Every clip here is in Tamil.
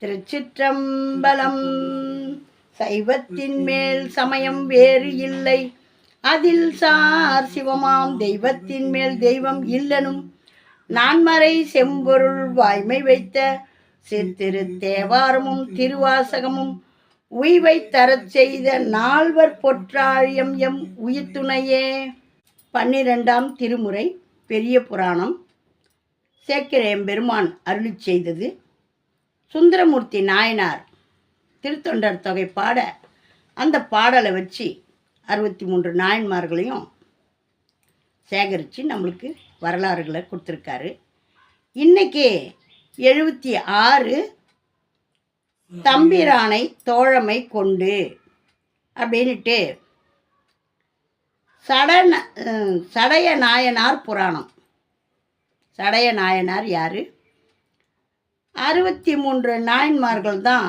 திருச்சிற்றம்பலம். சைவத்தின் மேல் சமயம் வேறு இல்லை. அதில் சார் சிவமாம் தெய்வத்தின் மேல் தெய்வம் இல்லனும். நான்மறை செம்பொருள் வாய்மை வைத்த சித்திரு தேவாரமும் திருவாசகமும் உய்வை தரச் செய்த நால்வர் பொற்றாழியம் எம் உயிர்த்துணையே. பன்னிரெண்டாம் திருமுறை பெரிய புராணம். சேக்கிரேம் பெருமான் அருளி செய்தது சுந்தரமூர்த்தி நாயனார் திருத்தொண்டர் தொகை பாட அந்த பாடலை வச்சு அறுபத்தி மூன்று நாயன்மார்களையும் சேகரித்து நம்மளுக்கு வரலாறுகளை கொடுத்துருக்காரு. இன்றைக்கி எழுபத்தி ஆறு தம்பிரானை தோழமை கொண்டு அப்படின்ட்டு சடன சடைய நாயனார் புராணம். சடைய நாயனார் யார்? அறுபத்தி மூன்று நாயன்மார்கள் தான்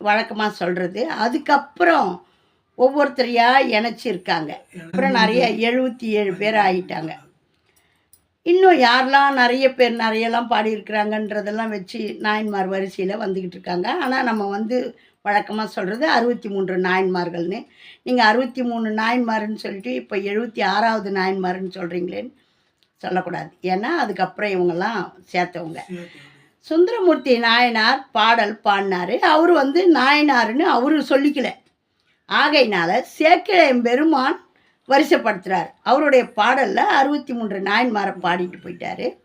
வழக்கமாக சொல்கிறது அதுக்கப்புறம் ஒவ்வொருத்தரையாக இணைச்சிருக்காங்க. அப்புறம் நிறைய எழுபத்தி ஏழு பேர் ஆகிட்டாங்க இன்னும் யாரெல்லாம் நிறைய பேர் நிறையெல்லாம் பாடியிருக்கிறாங்கன்றதெல்லாம் வச்சு நாயன்மார் வரிசையில் வந்துக்கிட்டு இருக்காங்க. ஆனால் நம்ம வந்து வழக்கமாக சொல்கிறது அறுபத்தி மூன்று நாயன்மார்கள்னு. நீங்கள் அறுபத்தி மூணு நாயன்மார்னு சொல்லிட்டு இப்போ எழுபத்தி ஆறாவது நாயன்மார்னு சொல்கிறீங்களேன்னு சொல்லக்கூடாது. ஏன்னா அதுக்கப்புறம் இவங்கெல்லாம் சேர்த்தவங்க. சுந்தரமூர்த்தி நாயனார் பாடல் பாடினாரு. அவர் வந்து நாயனாருன்னு அவரு சொல்லிக்கல. ஆகையினால சேக்கிழம் பெருமான் வரிசைப்படுத்துகிறார் அவருடைய பாடலில் அறுபத்தி மூன்று நாயன்மாரை பாடிட்டு போயிட்டாரு.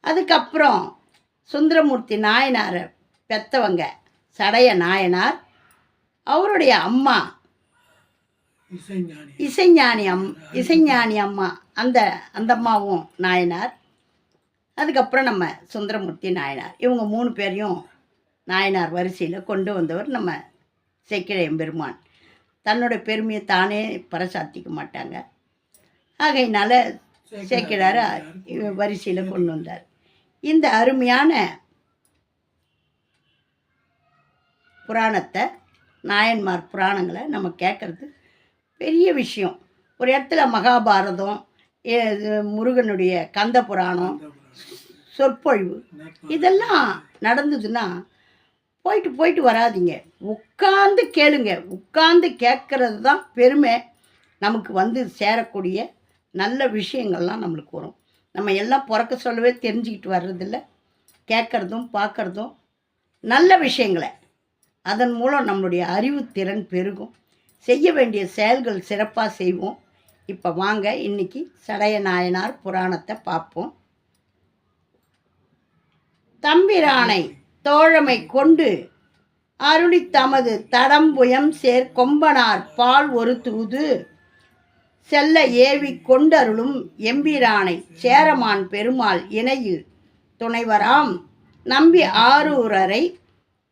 அதுக்கப்புறம் சுந்தரமூர்த்தி நாயனாரை பெத்தவங்க சடைய நாயனார் அவருடைய அம்மா இசைஞானி அம் இசைஞானி அம்மா அந்த அந்த அம்மாவும் நாயனார். அதுக்கப்புறம் நம்ம சுந்தரமூர்த்தி நாயனார். இவங்க மூணு பேரையும் நாயனார் வரிசையில் கொண்டு வந்தவர் நம்ம செக்கிழையம் பெருமான். தன்னோட பெருமையை தானே பறைசாத்திக்க மாட்டாங்க. ஆகையினால சேக்கிழார் வரிசையில் கொண்டு வந்தார். இந்த அருமையான புராணத்தை நாயன்மார் புராணங்களை நம்ம கேட்குறது பெரிய விஷயம். ஒரு இடத்துல மகாபாரதம் முருகனுடைய கந்த புராணம். சொற்பொழிவு. இதெல்லாம் நடந்ததுன்னா போயிட்டு போயிட்டு வராதீங்க. உட்காந்து கேளுங்க. உட்காந்து கேட்கறது தான் பெருமை. நமக்கு வந்து சேரக்கூடிய நல்ல விஷயங்கள்லாம் நம்மளுக்கு வரும். நம்ம எல்லாம் பிறக்க சொல்லவே தெரிஞ்சுக்கிட்டு வர்றதில்ல. கேட்குறதும் பார்க்குறதும் நல்ல விஷயங்களை. அதன் மூலம் நம்மளுடைய அறிவுத்திறன் பெருகும். செய்ய வேண்டிய செயல்கள் சிறப்பாக செய்வோம். இப்போ வாங்க இன்னைக்கு சடைய நாயனார் புராணத்தை பார்ப்போம். தம்பிரானை தோழமை கொண்டு அருளி தமது தடம்புயம் சேர் கொம்பனார் பால் ஒரு தூது செல்ல ஏவி கொண்டருளும் எம்பிரானை சேரமான் பெருமாள் இணையு துணைவராம். நம்பி ஆரூரரை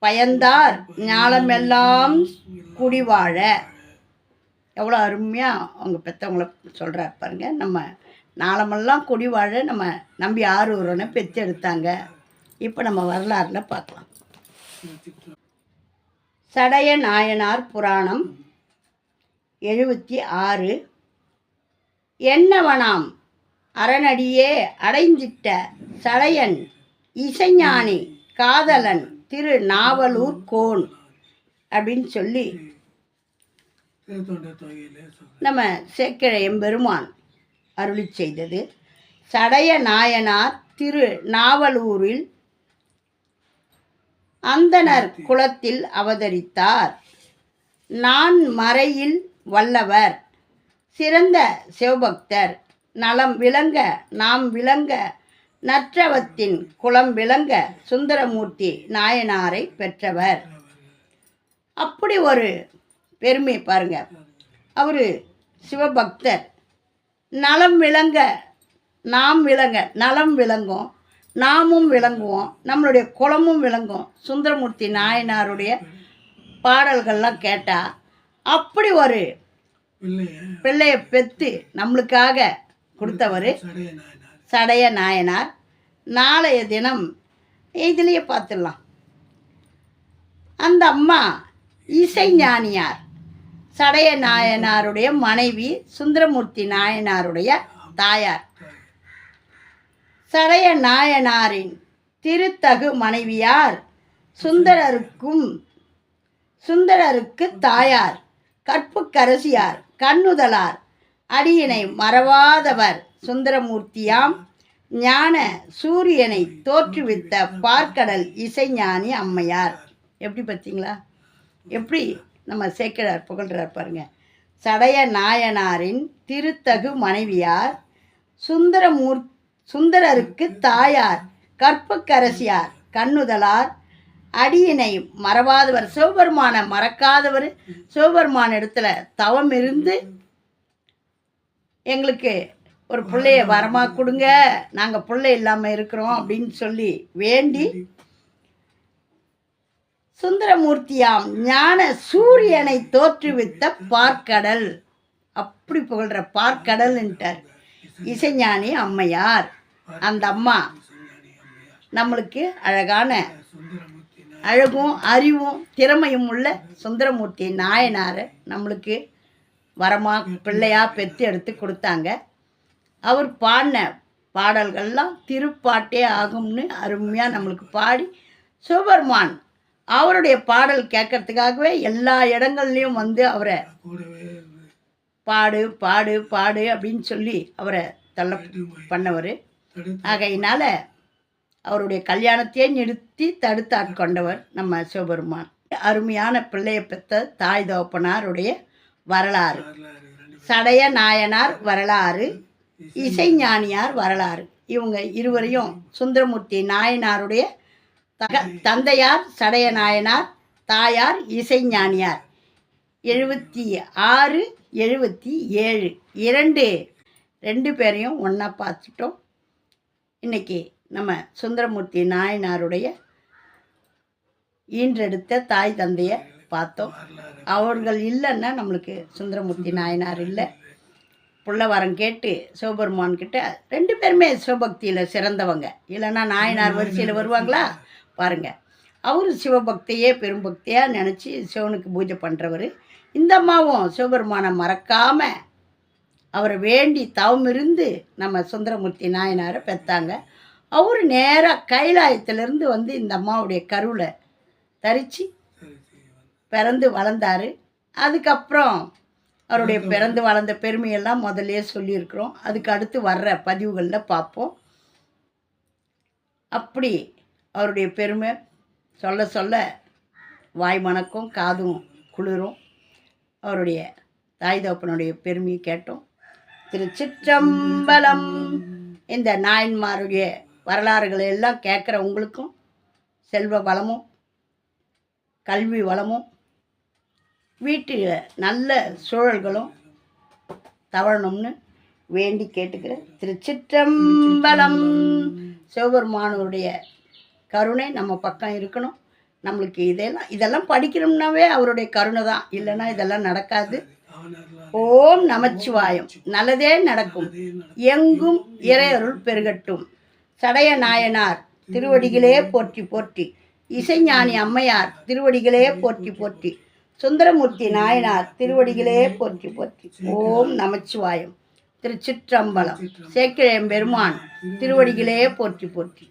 பயந்தார் ஞாலமெல்லாம் குடிவாழ. எவ்வளோ அருமையாக அவங்க பெற்றவங்கள சொல்கிறார் பாருங்க. நம்ம நாளமெல்லாம் குடிவாழ நம்ம நம்பி ஆரூரனை பெற்றெடுத்தாங்க. இப்போ நம்ம வரலாறுல பார்க்கலாம். சடைய நாயனார் புராணம் எழுபத்தி ஆறு. என்னவனாம்? அரணடியே அடைஞ்சிட்ட சடையன் இசைஞானி காதலன் திரு நாவலூர் கோன் அப்படின்னு சொல்லி நம்ம சேக்கிழையம் பெருமான் அருளி செய்தது. சடைய நாயனார் திரு நாவலூரில் அந்தணர் குலத்தில் அவதரித்தார். நான் மறையில் வல்லவர் சிறந்த சிவபக்தர் நலம் விளங்க நாம் விளங்க நற்றவத்தின் குலம் விளங்க சுந்தரமூர்த்தி நாயனாரை பெற்றவர். அப்படி ஒரு பெருமை பாருங்க. அவர் சிவபக்தர். நலம் விளங்க நாம் விளங்க நலம் விளங்கும். நாமும் விளங்குவோம் நம்மளுடைய குலமும் விளங்கும். சுந்தரமூர்த்தி நாயனாருடைய பாடல்கள்லாம் கேட்டால் அப்படி ஒரு பிள்ளைய. பெற்று நம்மளுக்காக கொடுத்தவர் சடைய நாயனார். சடைய நாயனார். நாளைய தினம் இதுலேயே பார்த்துடலாம். அந்த அம்மா இசைஞானியார் சடைய நாயனாருடைய மனைவி சுந்தரமூர்த்தி நாயனாருடைய தாயார். சடைய நாயனாரின் திருத்தகு மனைவியார் சுந்தரருக்கும் சுந்தரருக்கு தாயார் கற்புக்கரசியார் கண்ணுதலார் அடியினை மறவாதவர் சுந்தரமூர்த்தியாம் ஞான சூரியனை தோற்றுவித்த பார்க்கடல் இசைஞானி அம்மையார். எப்படி பார்த்தீங்களா? எப்படி நம்ம சேக்கிழார் புகழ்றார் பாருங்க. சடைய நாயனாரின் திருத்தகு மனைவியார் சுந்தரமூர்த்தி சுந்தரருக்கு தாயார் கற்பக்கரசியார் கண்ணுதலார் அடியினை மறவாதவர் சிவபெருமான மறக்காதவர் சிவபெருமான இடத்துல தவம் இருந்து எங்களுக்கு ஒரு பிள்ளைய வரமா கொடுங்க. நாங்கள் பிள்ளை இல்லாமல் இருக்கிறோம் அப்படின்னு சொல்லி வேண்டி சுந்தரமூர்த்தியாம் ஞான சூரியனை தோற்றுவித்த பார்க்கடல். அப்படி புகழ்கிற பார்க்கடல்ன்ட்டார் இசைஞானி அம்மையார். அந்த அம்மா நம்மளுக்கு அழகான அழகும் அறிவும் திறமையும் உள்ள சுந்தரமூர்த்தி நாயனாரை நம்மளுக்கு வரமா பிள்ளையாக பெற்று எடுத்து கொடுத்தாங்க. அவர் பாடின பாடல்கள்லாம் திருப்பாட்டே ஆகும்னு அருமையாக நம்மளுக்கு பாடி சுபர்மான் அவருடைய பாடல் கேட்கறதுக்காகவே எல்லா இடங்கள்லையும் வந்து அவரை பாடு பாடு பாடு அப்படின்னு சொல்லி அவரை தள்ள பண்ணவர். ஆகையினால அவருடைய கல்யாணத்தையே நிறுத்தி தடுத்து ஆட்கொண்டவர் நம்ம சிவபெருமான். அருமையான பிள்ளையை பெற்ற தாய் தகப்பனாருடைய வரலாறு. சடைய நாயனார் வரலாறு இசைஞானியார் வரலாறு. இவங்க இருவரையும் சுந்தரமூர்த்தி நாயனாருடைய தக தந்தையார் சடைய நாயனார் தாயார் இசைஞானியார் எழுபத்தி ஆறு எழுபத்தி ஏழு. இரண்டு ரெண்டு பேரையும் ஒன்றா பார்த்துட்டோம். இன்னைக்கு நம்ம சுந்தரமூர்த்தி நாயனாருடைய ஈன்றெடுத்த தாய் தந்தையை பார்த்தோம். அவர்கள் இல்லைன்னா நம்மளுக்கு சுந்தரமூர்த்தி நாயனார் இல்லை. புள்ள வரம் கேட்டு சிவபெருமான் கிட்ட ரெண்டு பேருமே சிவபக்தியில் சிறந்தவங்க. இல்லைன்னா நாயனார் வரிசையில் வருவாங்களா? பாருங்க. அவர் சிவபக்தியே பெரும்பக்தியாக நினச்சி சிவனுக்கு பூஜை பண்ணுறவர் இந்த அம்மாவும் சிவபெருமானை மறக்காமல் அவரை வேண்டி தவம் இருந்து நம்ம சுந்தரமூர்த்தி நாயனாரை பெற்றாங்க. அவர் நேராக கைலாயத்திலேருந்து வந்து இந்த அம்மாவுடைய கருவில் தரித்து பிறந்து வளர்ந்தாரு. அதுக்கப்புறம் அவருடைய பிறந்து வளர்ந்த பெருமையெல்லாம் முதல்லயே சொல்லியிருக்கிறோம். அதுக்கு அடுத்து வர்ற பதிவுகளில் பார்ப்போம். அப்படி அவருடைய பெருமை சொல்ல சொல்ல வாய் மணக்கும் காதும் குளிரும். அவருடைய தாய் தகப்பனுடைய பெருமையை கேட்டோம். திருச்சிற்றம்பலம். இந்த நாயன்மாருடைய வரலாறுகளை எல்லாம் கேட்குற உங்களுக்கும் செல்வ வளமும் கல்வி வளமும் வீட்டில் நல்ல சூழல்களும் தவழணும்னு வேண்டி கேட்டுக்கிறேன். திருச்சிற்றம்பலம். சிவபெருமானுடைய கருணை நம்ம பக்கம் இருக்கணும். நம்மளுக்கு இதெல்லாம் இதெல்லாம் படிக்கணும்னாவே அவருடைய கருணை தான். இல்லைன்னா இதெல்லாம் நடக்காது. ஓம் நமச்சிவாயம். நல்லதே நடக்கும். எங்கும் இறையருள் பெருகட்டும். சடைய நாயனார் திருவடிகளே போற்றி போற்றி. இசைஞானி அம்மையார் திருவடிகளே போற்றி போற்றி. சுந்தரமூர்த்தி நாயனார் திருவடிகளே போற்றி போற்றி. ஓம் நமச்சிவாயம். திருச்சிற்றம்பலம். சேக்கிழம் பெருமான் திருவடிகளே போற்றி போற்றி.